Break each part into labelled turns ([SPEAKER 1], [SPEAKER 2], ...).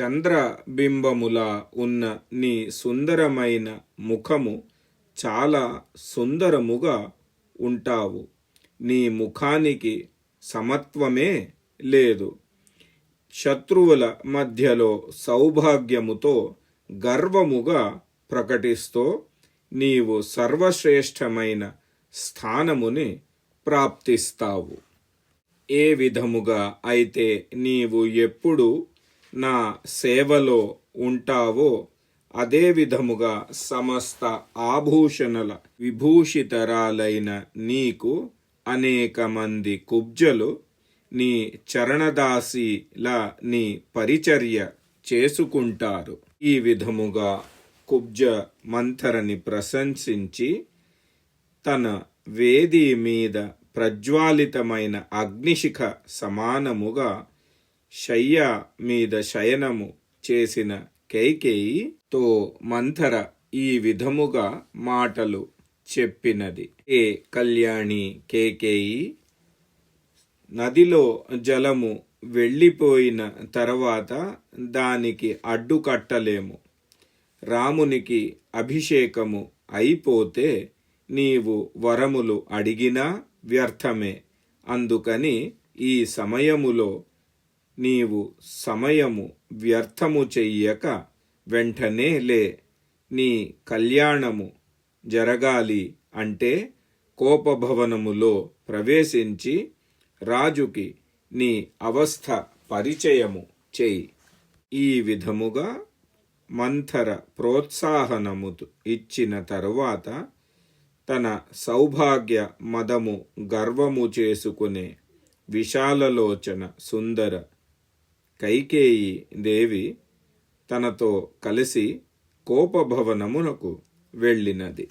[SPEAKER 1] చంద్రబింబములా ఉన్న నీ సుందరమైన ముఖము చాలా సుందరముగా ఉంటావు. నీ ముఖానికి సమత్వమే లేదు. శత్రువుల మధ్యలో సౌభాగ్యముతో గర్వముగా ప్రకటిస్తూ నీవు సర్వశ్రేష్టమైన స్థానముని ప్రాప్తిస్తావు. ఏ విధముగా అయితే నీవు ఎప్పుడు నా సేవలో ఉంటావో అదే విధముగా సమస్త ఆభూషణల విభూషితరాలైన నీకు అనేక మంది కుబ్జలు నీ చరణదాసిలా నీ పరిచర్య చేసుకుంటారు. ఈ విధముగా కుబ్జ మంథరని ప్రశంసించి తన వేది మీద ప్రజ్వాలితమైన అగ్నిశిఖ సమానముగా శయ్య మీద శయనము చేసిన కైకేయి తో మంథర ఈ విధముగా మాటలు చెప్పినది. ఏ కళ్యాణి కేకేయి నదిలో జలము వెళ్ళిపోయిన తర్వాత దానికి అడ్డుకట్టలేము రామునికి అభిషేకము అయిపోతే నీవు వరములు అడిగినా వ్యర్థమే. అందుకని ఈ సమయములో నీవు సమయము వ్యర్థము చెయ్యక వెంటనే లే. నీ కళ్యాణము జరగాలి అంటే కోపభవనములో ప్రవేశించి రాజుకి నీ అవస్థ పరిచయము చేయి. ఈ విధముగా మంథర ప్రోత్సాహనము ఇచ్చిన తరువాత తన సౌభాగ్య మదము గర్వము చేసుకునే విశాలలోచన సుందర కైకేయి దేవి తనతో కలిసి కోపభవనమునకు వెళ్ళినది.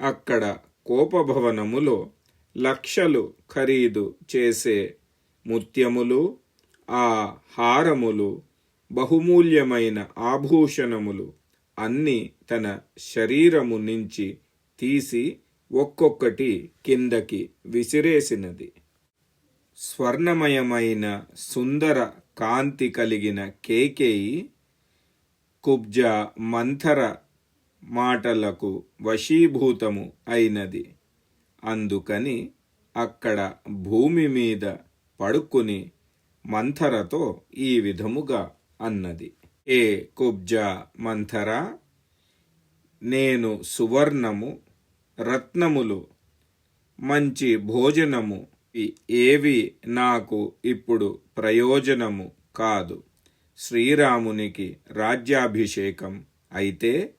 [SPEAKER 1] అక్కడ కోపభవనములో లక్షలు ఖరీదు చేసే ముత్యములు ఆ హారములు బహుమూల్యమైన ఆభూషణములు అన్నీ తన శరీరము నుంచి తీసి ఒక్కొక్కటి కిందకి విసిరేసినది. స్వర్ణమయమైన సుందర కాంతి కలిగిన కేకేయి కుబ్జ మంథర మాటలకు వశీభూతము అయినది. అందుకని అక్కడ భూమి మీద పడుకుని మంథరతో ఈ విధముగా అన్నది. ఏ కుబ్జ మంథర నేను సువర్ణము రత్నములు మంచి భోజనము ఏవి నాకు ఇప్పుడు ప్రయోజనము కాదు. శ్రీరామునికి రాజ్యాభిషేకం అయితే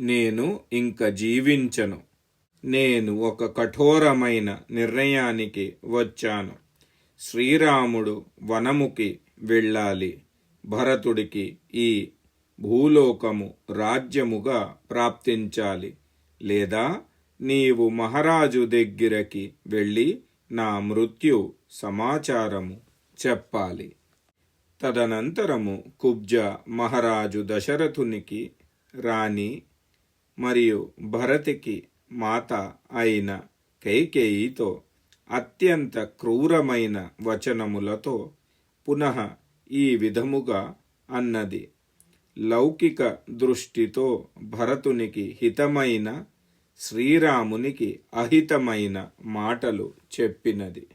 [SPEAKER 1] నేను ఇంక జీవించను. నేను ఒక కఠోరమైన నిర్ణయానికి వచ్చాను. శ్రీరాముడు వనముకి వెళ్ళాలి. భరతుడికి ఈ భూలోకము రాజ్యముగా ప్రాప్తించాలి. లేదా నీవు మహారాజు దగ్గరకి వెళ్ళి నా మృత్యు సమాచారము చెప్పాలి. తదనంతరము కుబ్జ మహారాజు దశరథునికి రాణి మరియు భరతికి మాత అయిన కైకేయితో అత్యంత క్రూరమైన వచనములతో పునః ఈ విధముగా అన్నది. లౌకిక దృష్టితో భరతునికి హితమైన శ్రీరామునికి అహితమైన మాటలు చెప్పినది.